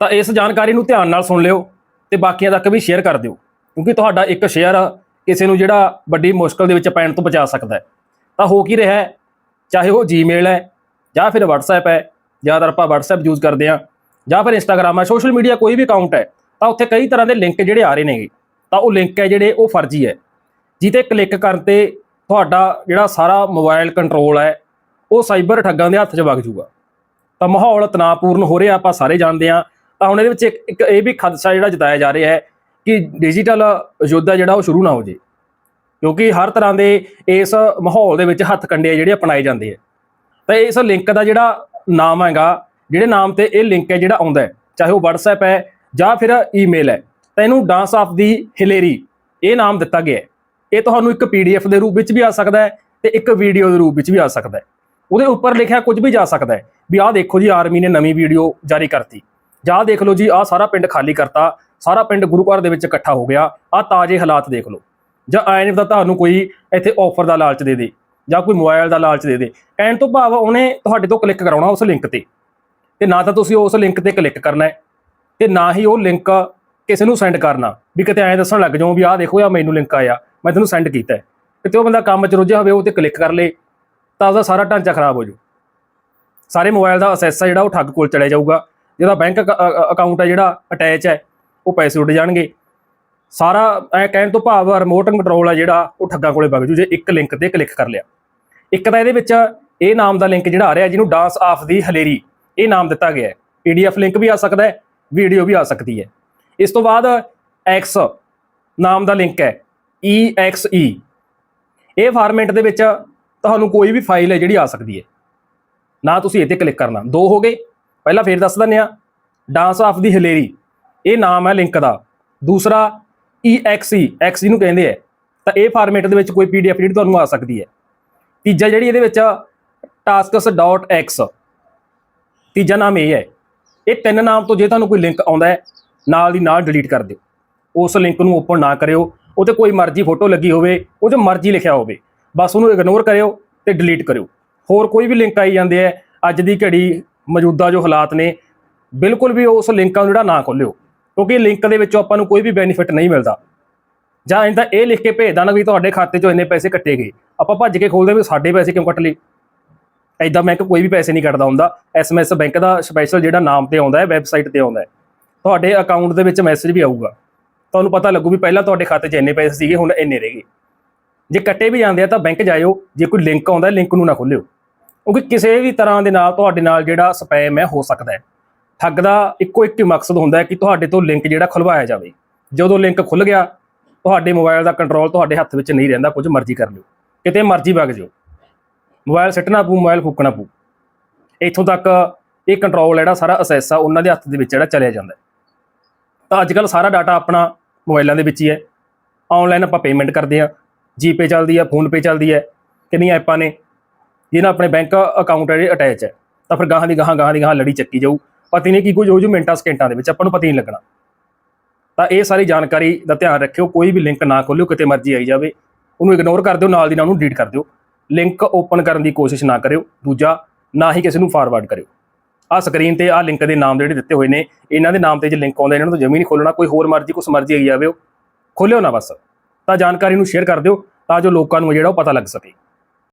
ਤਾਂ ਇਸ ਜਾਣਕਾਰੀ ਨੂੰ ਧਿਆਨ ਨਾਲ ਸੁਣ ਲਿਓ ਤੇ ਬਾਕੀਆਂ ਤੱਕ ਵੀ ਸ਼ੇਅਰ ਕਰ ਦਿਓ, ਕਿਉਂਕਿ ਤੁਹਾਡਾ ਇੱਕ ਸ਼ੇਅਰ ਕਿਸੇ ਨੂੰ ਜਿਹੜਾ ਵੱਡੀ ਮੁਸ਼ਕਲ ਦੇ ਵਿੱਚ ਪੈਣ ਤੋਂ ਬਚਾ ਸਕਦਾ ਹੈ। ਤਾਂ ਹੋ ਕੀ ਰਿਹਾ ਹੈ? ਚਾਹੇ ਉਹ ਜੀਮੇਲ ਹੈ, ਜਾਂ ਫਿਰ WhatsApp ਹੈ, ਜ਼ਿਆਦਾਤਰ ਆਪਾਂ WhatsApp ਯੂਜ਼ ਕਰਦੇ ਹਾਂ, ਜਾਂ ਫਿਰ Instagram ਹੈ ਸੋਸ਼ਲ ਮੀਡੀਆ ਕੋਈ ਵੀ ਅਕਾਊਂਟ ਹੈ, ਤਾਂ ਉੱਥੇ ਕਈ ਤਰ੍ਹਾਂ ਦੇ ਲਿੰਕ ਜਿਹੜੇ ਆ ਰਹੇ ਨੇਗੇ। ਤਾਂ ਉਹ ਲਿੰਕ ਹੈ ਜਿਹੜੇ ਉਹ ਫਰਜ਼ੀ ਹੈ ਜਿੱਤੇ ਕਲਿੱਕ ਕਰਨ ਤੇ ਤੁਹਾਡਾ ਜਿਹੜਾ ਸਾਰਾ ਮੋਬਾਈਲ ਕੰਟਰੋਲ ਹੈ, ਉਹ ਸਾਈਬਰ ਠੱਗਾਂ ਦੇ ਹੱਥ 'ਚ ਵਗ ਜਾਊਗਾ। ਤਾਂ ਮਾਹੌਲ ਤਣਾਅਪੂਰਨ ਹੋ ਰਿਹਾ, ਆਪਾਂ ਸਾਰੇ ਜਾਣਦੇ ਹਾਂ। ਹੁਣ ਇਹਦੇ ਵਿੱਚ ਇੱਕ ਇੱਕ ਇਹ ਵੀ ਖਦਸ਼ਾ ਜਿਹੜਾ ਜਤਾਇਆ ਜਾ ਰਿਹਾ ਹੈ ਕਿ ਡਿਜੀਟਲ ਯੁੱਧ ਹੈ ਜਿਹੜਾ ਉਹ ਸ਼ੁਰੂ ਨਾ ਹੋ ਜੇ। ਕਿਉਂਕਿ ਹਰ ਤਰ੍ਹਾਂ ਦੇ ਇਸ ਮਾਹੌਲ ਦੇ ਵਿੱਚ ਹੱਥ ਕੰਡੇ ਜਿਹੜੇ ਅਪਣਾਏ ਜਾਂਦੇ ਆ। ਤਾਂ ਇਸ ਲਿੰਕ ਦਾ ਜਿਹੜਾ ਨਾਮ ਹੈਗਾ, ਜਿਹੜੇ ਨਾਮ ਤੇ ਇਹ ਲਿੰਕ ਹੈ ਜਿਹੜਾ ਆਉਂਦਾ ਹੈ, ਚਾਹੇ ਉਹ WhatsApp ਹੈ ਜਾਂ ਫਿਰ ਈਮੇਲ ਹੈ, ਤਾਂ ਇਹਨੂੰ ਡਾਂਸ ਆਫ ਦੀ ਹਿਲੇਰੀ ਇਹ ਨਾਮ ਦਿੱਤਾ ਗਿਆ ਹੈ। ਇਹ ਤੁਹਾਨੂੰ ਇੱਕ PDF ਦੇ ਰੂਪ ਵਿੱਚ ਵੀ ਆ ਸਕਦਾ ਹੈ ਤੇ ਇੱਕ ਵੀਡੀਓ ਦੇ ਰੂਪ ਵਿੱਚ ਵੀ ਆ ਸਕਦਾ ਹੈ। ਉਹਦੇ ਉੱਪਰ ਲਿਖਿਆ ਕੁਝ ਵੀ ਜਾ ਸਕਦਾ ਹੈ ਵੀ ਆਹ ਦੇਖੋ ਜੀ, ਆਰਮੀ ਨੇ ਨਵੀਂ ਵੀਡੀਓ ਜਾਰੀ ਕਰਤੀ। ਜਾਂ ਦੇਖ ਲਓ ਜੀ, ਆਹ ਸਾਰਾ ਪਿੰਡ ਖਾਲੀ ਕਰਤਾ, ਸਾਰਾ ਪਿੰਡ ਗੁਰੂ ਘਰ ਦੇ ਵਿੱਚ ਇਕੱਠਾ ਹੋ ਗਿਆ, ਆਹ ਤਾਜ਼ੇ ਹਾਲਾਤ ਦੇਖ ਲਓ। ਜਾਂ ਐਂ ਦਾ ਤੁਹਾਨੂੰ ਕੋਈ ਇੱਥੇ ਆਫਰ ਦਾ ਲਾਲਚ ਦੇ ਦੇ, ਜਾਂ ਕੋਈ ਮੋਬਾਈਲ ਦਾ ਲਾਲਚ ਦੇ ਦੇ। ਕਹਿਣ ਤੋਂ ਭਾਵ ਉਹਨੇ ਤੁਹਾਡੇ ਤੋਂ ਕਲਿੱਕ ਕਰਾਉਣਾ ਉਸ ਲਿੰਕ ਤੇ। ਤੇ ਨਾ ਤਾਂ ਤੁਸੀਂ ਉਸ ਲਿੰਕ ਤੇ ਕਲਿੱਕ ਕਰਨਾ ਹੈ, ਤੇ ਨਾ ਹੀ ਉਹ ਲਿੰਕ ਕਿਸੇ ਨੂੰ ਸੈਂਡ ਕਰਨਾ। ਵੀ ਕਿਤੇ ਐਂ ਦੱਸਣ ਲੱਗ ਜਾਓ ਵੀ ਆਹ ਦੇਖੋ ਆ ਮੈਨੂੰ ਲਿੰਕ ਆਇਆ, ਮੈਂ ਤੈਨੂੰ ਸੈਂਡ ਕੀਤਾ ਹੈ। ਕਿਤੇ ਉਹ ਬੰਦਾ ਕੰਮ 'ਚ ਰੁੱਝਿਆ ਹੋਵੇ, ਉਹ ਤੇ ਕਲਿੱਕ ਕਰ ਲੇ, ਤਾਂ ਉਹਦਾ ਸਾਰਾ ਢਾਂਚਾ ਖਰਾਬ ਹੋ ਜਾਊ। ਸਾਰੇ ਮੋਬਾਈਲ ਦਾ ਅਸੈਸ ਆ ਜਿਹੜਾ, ਉਹ ਠੱਗ ਕੋਲ ਚਲੇ ਜਾਊਗਾ। ਜਿਹਦਾ ਬੈਂਕ ਅਕਾਊਂਟ ਹੈ ਜਿਹੜਾ ਅਟੈਚ ਹੈ, ਉਹ ਪੈਸੇ ਉੱਡ ਜਾਣਗੇ। ਸਾਰਾ ਐ ਕਹਿਣ ਤੋਂ ਭਾਵ ਰਿਮੋਟ ਕੰਟਰੋਲ ਹੈ ਜਿਹੜਾ, ਉਹ ਠੱਗਾਂ ਕੋਲੇ ਵਗ ਜੂ, ਜੇ ਇੱਕ ਲਿੰਕ ਤੇ ਕਲਿੱਕ ਕਰ ਲਿਆ। ਇੱਕ ਤਾਂ ਇਹਦੇ ਵਿੱਚ ਇਹ ਨਾਮ ਦਾ ਲਿੰਕ ਜਿਹੜਾ ਆ ਰਿਹਾ, ਜਿਹਨੂੰ ਡਾਂਸ ਆਫ ਦੀ ਹਲੇਰੀ, ਇਹ ਨਾਮ ਦਿੱਤਾ ਗਿਆ ਹੈ। ਪੀਡੀਐਫ ਲਿੰਕ ਵੀ ਆ ਸਕਦਾ ਹੈ ਵੀਡੀਓ ਵੀ ਆ ਸਕਦੀ ਹੈ। ਇਸ ਤੋਂ ਬਾਅਦ ਐਕਸ ਨਾਮ ਦਾ ਲਿੰਕ ਹੈ EXE ਇਹ ਫਾਰਮੈਟ ਦੇ ਵਿੱਚ ਤੁਹਾਨੂੰ ਕੋਈ ਵੀ ਫਾਈਲ ਹੈ ਜਿਹੜੀ ਆ ਸਕਦੀ ਹੈ। ਨਾ ਤੁਸੀਂ ਇਹ ਤੇ ਕਲਿੱਕ ਕਰਨਾ। ਦੋ ਹੋ ਗਏ। ਪਹਿਲਾਂ ਫੇਰ ਦੱਸ ਦਿੰਦੇ ਆ ਡਾਂਸ ਆਫ ਦੀ ਹਲੇਰੀ ਇਹ ਨਾਮ ਹੈ ਲਿੰਕ ਦਾ। ਦੂਸਰਾ EXE X ਨੂੰ ਕਹਿੰਦੇ ਆ। ਤਾਂ ਇਹ ਫਾਰਮੈਟ ਦੇ ਵਿੱਚ ਕੋਈ PDF ਜਿਹੜੀ ਤੁਹਾਨੂੰ ਆ ਸਕਦੀ ਹੈ। ਤੀਜਾ ਜਿਹੜੀ ਇਹਦੇ ਵਿੱਚ tasks.x ਤੀਜਾ ਨਾਮ ਇਹ ਹੈ। ਇਹ ਤਿੰਨ ਨਾਮ ਤੋਂ ਜੇ ਤੁਹਾਨੂੰ ਕੋਈ ਲਿੰਕ ਆਉਂਦਾ ਹੈ, ਨਾਲ ਦੀ ਨਾਲ ਡਿਲੀਟ ਕਰ ਦਿਓ। ਉਸ ਲਿੰਕ ਨੂੰ ਓਪਨ ਨਾ ਕਰਿਓ। ਉਹ ਤੇ ਕੋਈ ਮਰਜ਼ੀ ਫੋਟੋ ਲੱਗੀ ਹੋਵੇ, ਉਹ 'ਚ ਮਰਜ਼ੀ ਲਿਖਿਆ ਹੋਵੇ। ਬਸ ਉਹਨੂੰ ਇਗਨੋਰ ਕਰਿਓ ਤੇ ਡਿਲੀਟ ਕਰਿਓ। ਹੋਰ ਕੋਈ ਵੀ ਲਿੰਕ ਆਈ ਜਾਂਦੇ ਆ ਅੱਜ ਦੀ ਘੜੀ ਮੌਜੂਦਾ ਜੋ ਹਾਲਾਤ ਨੇ, ਬਿਲਕੁਲ ਵੀ ਉਸ ਲਿੰਕਾਂ ਨੂੰ ਜਿਹੜਾ ਨਾ ਖੋਲਿਓ ਕਿਉਂਕਿ ਲਿੰਕ ਦੇ ਵਿੱਚੋਂ ਆਪਾਂ ਨੂੰ ਕੋਈ ਵੀ ਬੈਨੀਫਿਟ ਨਹੀਂ ਮਿਲਦਾ। ਜਾਂ ਇਹਦਾ ਇਹ ਲਿਖ ਕੇ ਭੇਜ ਦੇਣਾ ਵੀ ਤੁਹਾਡੇ ਖਾਤੇ 'ਚੋਂ ਇੰਨੇ ਪੈਸੇ ਕੱਟੇ ਗਏ, ਆਪਾਂ ਭੱਜ ਕੇ ਖੋਲਦੇ ਵੀ ਸਾਡੇ ਪੈਸੇ ਕਿਉਂ ਕੱਟ ਲਏ? ਐਦਾਂ ਬੈਂਕ ਕੋਈ ਵੀ ਪੈਸੇ ਨਹੀਂ ਕੱਟਦਾ ਹੁੰਦਾ ਐਸਐਮਐਸ ਬੈਂਕ ਦਾ ਸਪੈਸ਼ਲ ਜਿਹੜਾ ਨਾਮ ਤੇ ਆਉਂਦਾ ਹੈ ਵੈਬਸਾਈਟ ਤੇ ਆਉਂਦਾ ਹੈ। ਤੁਹਾਡੇ ਅਕਾਊਂਟ ਦੇ ਵਿੱਚ ਮੈਸੇਜ ਵੀ ਆਊਗਾ। ਤੁਹਾਨੂੰ ਪਤਾ ਲੱਗੂ ਵੀ ਪਹਿਲਾਂ ਤੁਹਾਡੇ ਖਾਤੇ 'ਚ ਇੰਨੇ ਪੈਸੇ ਸੀਗੇ, ਹੁਣ ਇੰਨੇ ਰਹਿ ਗਏ। ਜੇ ਕੱਟੇ ਵੀ ਜਾਂਦੇ ਆ ਤਾਂ ਬੈਂਕ ਜਾਇਓ, ਜੇ ਕੋਈ ਲਿੰਕ ਆਉਂਦਾ ਲਿੰਕ ਨੂੰ ਨਾ ਖੋਲਿਓ ਕਿਉਂਕਿ ਕਿਸੇ ਵੀ ਤਰ੍ਹਾਂ ਦੇ ਨਾਲ ਤੁਹਾਡੇ ਨਾਲ ਜਿਹੜਾ ਸਪੈਮ ਹੈ ਹੋ ਸਕਦਾ ਹੈ। ਠੱਗ ਦਾ ਇੱਕੋ ਇੱਕ ਹੀ ਮਕਸਦ ਹੁੰਦਾ ਹੈ ਕਿ ਤੁਹਾਡੇ ਤੋਂ ਲਿੰਕ ਜਿਹੜਾ ਖੁਲਵਾਇਆ ਜਾਵੇ। ਜਦੋਂ ਲਿੰਕ ਖੁੱਲ ਗਿਆ, ਤੁਹਾਡੇ ਮੋਬਾਈਲ ਦਾ ਕੰਟਰੋਲ ਤੁਹਾਡੇ ਹੱਥ ਵਿੱਚ ਨਹੀਂ ਰਹਿੰਦਾ, ਕੁਝ ਮਰਜ਼ੀ ਕਰ ਲਿਓ। ਕਿਤੇ ਮਰਜ਼ੀ ਵਗ ਜਾਓ। ਮੋਬਾਈਲ ਸੱਟਣਾ ਪਊ ਮੋਬਾਈਲ ਫੂਕਣਾ ਪਊ। ਇੱਥੋਂ ਤੱਕ ਇਹ ਕੰਟਰੋਲ ਜਿਹੜਾ ਸਾਰਾ ਅਸੈਸ ਆ, ਉਹਨਾਂ ਦੇ ਹੱਥ ਦੇ ਵਿੱਚ ਜਿਹੜਾ ਚਲਿਆ ਜਾਂਦਾ ਤਾਂ ਅੱਜ ਕੱਲ ਸਾਰਾ ਡਾਟਾ ਆਪਣਾ ਮੋਬਾਈਲਾਂ ਦੇ ਵਿੱਚ ਹੀ ਹੈ। ਆਨਲਾਈਨ ਆਪਾਂ ਪੇਮੈਂਟ ਕਰਦੇ ਆ ਜੀਪੇ ਚੱਲਦੀ ਆ ਫੋਨਪੇ ਚੱਲਦੀ ਹੈ। ਕਿੰਨੀਆਂ ਐਪਾਂ ਨੇ? ਜਿਹਨਾਂ ਆਪਣੇ ਬੈਂਕ ਅਕਾਊਂਟ ਜਿਹੜੇ ਅਟੈਚ ਹੈ, ਤਾਂ ਫਿਰ ਗਾਹਾਂ ਦੀ ਗਾਹਾਂ ਗਾਹਾਂ ਦੀ ਗਾਹਾਂ ਲੜੀ ਚੱਕੀ ਜਾਊ। ਪਤਾ ਨਹੀਂ ਕੀ ਕੁਝ ਹੋ ਜੂ ਮਿੰਟਾਂ, ਸਕਿੰਟਾਂ ਦੇ ਵਿੱਚ ਆਪਾਂ ਨੂੰ ਪਤਾ ਨਹੀਂ ਲੱਗਣਾ। ਤਾਂ ਇਹ ਸਾਰੀ ਜਾਣਕਾਰੀ ਦਾ ਧਿਆਨ ਰੱਖਿਓ, ਕੋਈ ਵੀ ਲਿੰਕ ਨਾ ਖੋਲਿਓ, ਕਿਤੇ ਮਰਜ਼ੀ ਆਈ ਜਾਵੇ। ਉਹਨੂੰ ਇਗਨੋਰ ਕਰ ਦਿਓ, ਨਾਲ ਦੀ ਨਾਲ ਉਹਨੂੰ ਡਿਲੀਟ ਕਰ ਦਿਓ। ਲਿੰਕ ਓਪਨ ਕਰਨ ਦੀ ਕੋਸ਼ਿਸ਼ ਨਾ ਕਰਿਓ। ਦੂਜਾ, ਨਾ ਹੀ ਕਿਸੇ ਨੂੰ ਫਾਰਵਰਡ ਕਰਿਓ। ਆਹ ਸਕਰੀਨ ਤੇ ਆਹ ਲਿੰਕ ਦੇ ਨਾਮ ਜਿਹੜੇ ਦਿੱਤੇ ਹੋਏ ਨੇ, ਇਹਨਾਂ ਦੇ ਨਾਮ ਤੇ ਜੇ ਲਿੰਕ ਆਉਂਦਾ, ਇਹਨਾਂ ਨੂੰ ਤਾਂ ਜਮੀ ਨਹੀਂ ਖੋਲਣਾ। ਕੋਈ ਹੋਰ ਮਰਜ਼ੀ, ਕੁਛ ਮਰਜ਼ੀ ਆਈ ਜਾਵੇ ਉਹ। ਖੋਲਿਓ ਨਾ ਬਸ। ਤਾਂ ਜਾਣਕਾਰੀ ਨੂੰ ਸ਼ੇਅਰ ਕਰ ਦਿਓ, ਤਾਂ ਜੋ ਲੋਕਾਂ ਨੂੰ ਜਿਹੜਾ ਉਹ ਪਤਾ ਲੱਗ ਸਕੇ।